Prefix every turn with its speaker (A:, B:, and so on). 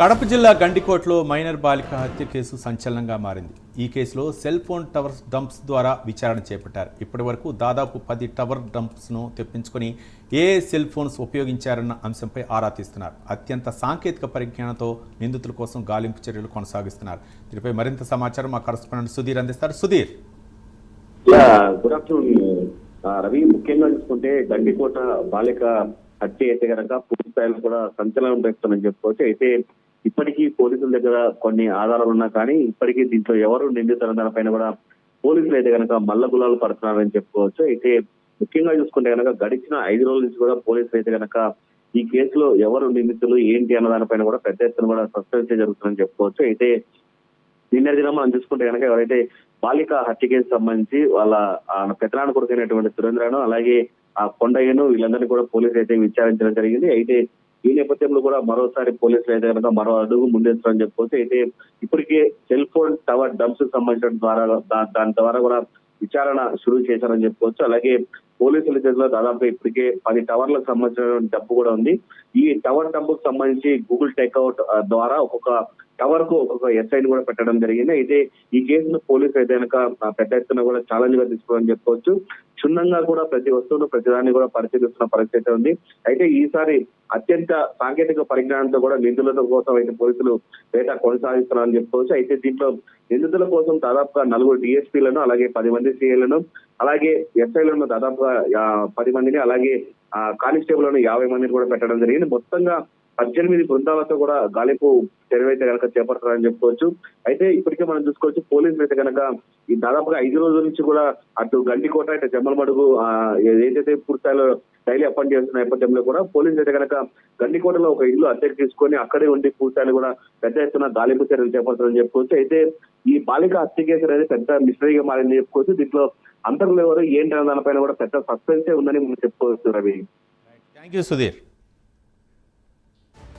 A: కడప జిల్లా గండికోట్లో మైనర్ బాలిక హత్య కేసు సంచలనంగా మారింది. ఈ కేసులో సెల్ ఫోన్ టవర్ డంప్స్ ద్వారా విచారణ చేపట్టారు. ఇప్పటి వరకు దాదాపు పది టవర్ డంప్స్ను తెప్పించుకొని ఏ సెల్ ఫోన్స్ ఉపయోగించారన్న అంశంపై ఆరా తీస్తున్నారు. అత్యంత సాంకేతిక పరిజ్ఞానంతో నిందితుల కోసం గాలింపు చర్యలు కొనసాగిస్తున్నారు. దీనిపై మరింత సమాచారం మా కరస్పాండెంట్ సుధీర్ అందిస్తారు. సుధీర్.
B: Good afternoon Ravi. ముఖ్యంగా చూసుకుంటే గండికోట బాలిక హత్య అయితే కనుక పూర్తి స్థాయిలో కూడా సంచలనం రేపుతుందని చెప్పుకోవచ్చు. అయితే ఇప్పటికీ పోలీసుల దగ్గర కొన్ని ఆధారాలు ఉన్నా కానీ ఇప్పటికీ దీంట్లో ఎవరు నిందితున్న దానిపైన కూడా పోలీసులు అయితే కనుక మల్ల గులాలు పడుతున్నారని చెప్పుకోవచ్చు. అయితే ముఖ్యంగా చూసుకుంటే కనుక గడిచిన ఐదు రోజుల నుంచి కూడా పోలీసులు అయితే కనుక ఈ కేసులో ఎవరు నిందితులు ఏంటి అన్న దానిపైన కూడా పెద్ద ఎత్తున కూడా సస్పెన్స్ జరుగుతుందని చెప్పుకోవచ్చు. అయితే నిన్న దినం మనం చూసుకుంటే కనుక ఎవరైతే బాలిక హత్య కేసు సంబంధించి వాళ్ళ పెత్తనాడు కొడుకైనటువంటి సురేంద్రను అలాగే ఆ కొండయ్యను వీళ్ళందరినీ కూడా పోలీసులు అయితే విచారించడం జరిగింది. అయితే ఈ నేపథ్యంలో కూడా మరోసారి పోలీసులు అయితే కనుక మరో అడుగు ముందేస్తారని చెప్పుకోవచ్చు అయితే ఇప్పటికే సెల్ ఫోన్ టవర్ డంప్స్ సంబంధించిన ద్వారా దాని ద్వారా కూడా విచారణ షురూ చేశారని చెప్పుకోవచ్చు అలాగే పోలీసుల చేతిలో దాదాపు ఇప్పటికే పది టవర్లకు సంబంధించిన డబ్బు కూడా ఉంది. ఈ టవర్ డబ్బుకు సంబంధించి గూగుల్ టెక్అవుట్ ద్వారా ఒక్కొక్క టవర్కు ఒక్కొక్క ఎస్ఐని కూడా పెట్టడం జరిగింది. అయితే ఈ కేసును పోలీసులు అయితే కనుక పెద్ద ఎత్తున కూడా ఛాలెంజ్గా తీసుకోవాలని చెప్పుకోవచ్చు క్షుణ్ణంగా కూడా ప్రతి వస్తువును ప్రతిదాన్ని కూడా పరిశీలిస్తున్న పరిస్థితి ఉంది. అయితే ఈసారి అత్యంత సాంకేతిక పరిజ్ఞానంతో కూడా నిధుల కోసం అయితే పోలీసులు వేట కొనసాగిస్తున్నారని చెప్పుకోవచ్చు. అయితే దీంట్లో నిందితుల కోసం దాదాపుగా నలుగురు డిఎస్పీలను అలాగే పది మంది సిఐలను అలాగే ఎస్ఐలను దాదాపుగా పది మందిని అలాగే కానిస్టేబుల్ యాభై మందిని కూడా పెట్టడం జరిగింది. మొత్తంగా పద్దెనిమిది బృందాలతో కూడా గాలింపు తెరవైతే కనుక చేపడతారని చెప్పుకోవచ్చు. అయితే ఇప్పటికే మనం చూసుకోవచ్చు పోలీసులు అయితే కనుక ఈ దాదాపుగా ఐదు రోజుల నుంచి కూడా అటు గండికోట ఇటు జమ్మలమడుగు ఏదైతే పూర్తిస్థాయిలో డైలీ అపాయింట్ చేస్తున్న నేపథ్యంలో కూడా పోలీసులు అయితే కనుక గండికోటలో ఒక ఇల్లు అద్దెకు తీసుకొని అక్కడే ఉండి పూర్తిస్థాయిలో కూడా పెద్ద ఎత్తున గాలింపు చర్యలు చేపడతారని చెప్పుకోవచ్చు. అయితే ఈ బాలిక హత్య కేసు అనేది పెద్ద మిస్టరీగా మారింది చెప్పుకోవచ్చు. దీంట్లో అంతకులు ఎవరు ఏంటి దానిపైన కూడా పెద్ద సస్పెన్సే ఉందని మనం చెప్పుకోవచ్చు రవి.
A: Thank you Sudheer.